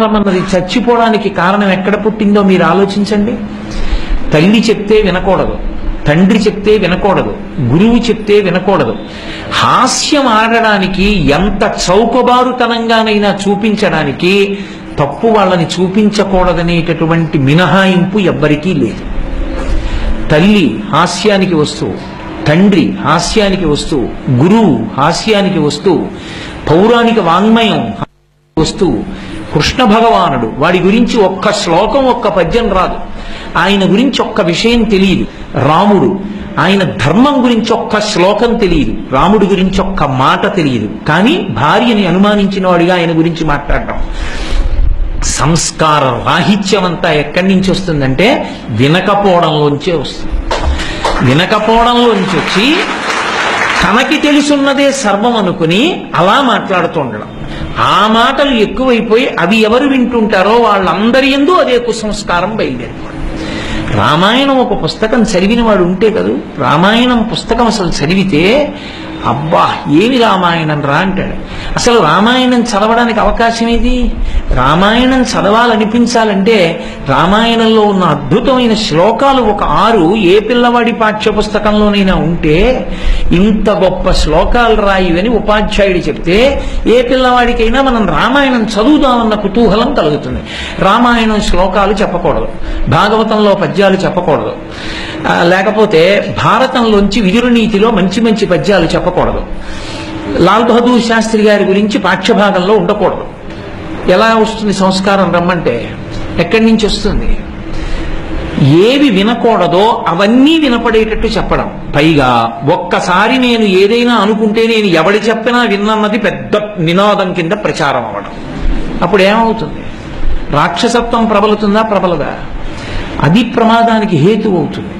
సంస్కారం అన్నది చచ్చిపోవడానికి కారణం ఎక్కడ పుట్టిందో మీరు ఆలోచించండి. తల్లి చెప్తే వినకూడదు. తండ్రి చెప్తే వినకూడదు. గురువు చెప్తే వినకూడదు. హాస్యం ఆడడానికి ఎంత చౌకబారుతనంగానైనా చూపించడానికి తప్పు వాళ్ళని చూపించకూడదనేటటువంటి మినహాయింపు ఎవ్వరికీ లేదు. తల్లి హాస్యానికి వస్తువు తండ్రి హాస్యానికి వస్తువు గురువు హాస్యానికి వస్తువు పౌరాణిక వాంగ్మయం వస్తువు కృష్ణ భగవానుడు. వాడి గురించి ఒక్క శ్లోకం ఒక్క పద్యం రాదు. ఆయన గురించి ఒక్క విషయం తెలియదు. రాముడు. ఆయన ధర్మం గురించి ఒక్క శ్లోకం తెలియదు. రాముడి గురించి ఒక్క మాట తెలియదు. కానీ భార్యని అనుమానించిన వాడిగా ఆయన గురించి మాట్లాడటం సంస్కార రాహిత్యం అంతా ఎక్కడి నుంచి వస్తుందంటే వినకపోవడంలోంచే వస్తుంది. వినకపోవడంలోంచి వచ్చి తనకి తెలుసున్నదే సర్వం అనుకుని అలా మాట్లాడుతూ ఉండడం. ఆ మాటలు ఎక్కువైపోయి అవి ఎవరు వింటుంటారో వాళ్ళందరి ఎందు అదే కుసంస్కారం బయలుదేరిపోవడం. రామాయణం ఒక పుస్తకం చదివిన వాడు ఉంటే కదూ రామాయణం పుస్తకం అసలు చదివితే అబ్బా ఏమి రామాయణం రా అంటాడు. అసలు రామాయణం చదవడానికి అవకాశం ఏది? రామాయణం చదవాలనిపించాలంటే రామాయణంలో ఉన్న అద్భుతమైన శ్లోకాలు ఒక ఆరు ఏ పిల్లవాడి పాఠ్య పుస్తకంలోనైనా ఉంటే ఇంత గొప్ప శ్లోకాలు రాయివని ఉపాధ్యాయుడు చెప్తే ఏ పిల్లవాడికైనా మనం రామాయణం చదువుదామన్న కుతూహలం కలుగుతుంది. రామాయణం శ్లోకాలు చెప్పకూడదు. భాగవతంలో పద్యాలు చెప్పకూడదు. లేకపోతే భారతంలోంచి విదురునీతిలో మంచి మంచి పద్యాలు చెప్పకూడదు. లాల్ బహదూర్ శాస్త్రి గారి గురించి పాఠ్యభాగంలో ఉండకూడదు. ఎలా వస్తుంది సంస్కారం రమ్మంటే ఎక్కడి నుంచి వస్తుంది? ఏవి వినకూడదో అవన్నీ వినపడేటట్టు చెప్పడం. పైగా ఒక్కసారి నేను ఏదైనా అనుకుంటే నేను ఎవడి చెప్పినా విన్నన్నది పెద్ద నినాదం కింద ప్రచారం అవ్వడం. అప్పుడు ఏమవుతుంది? రాక్షసత్వం ప్రబలుతుందా? ప్రబలదా? అది ప్రమాదానికి హేతు అవుతుంది.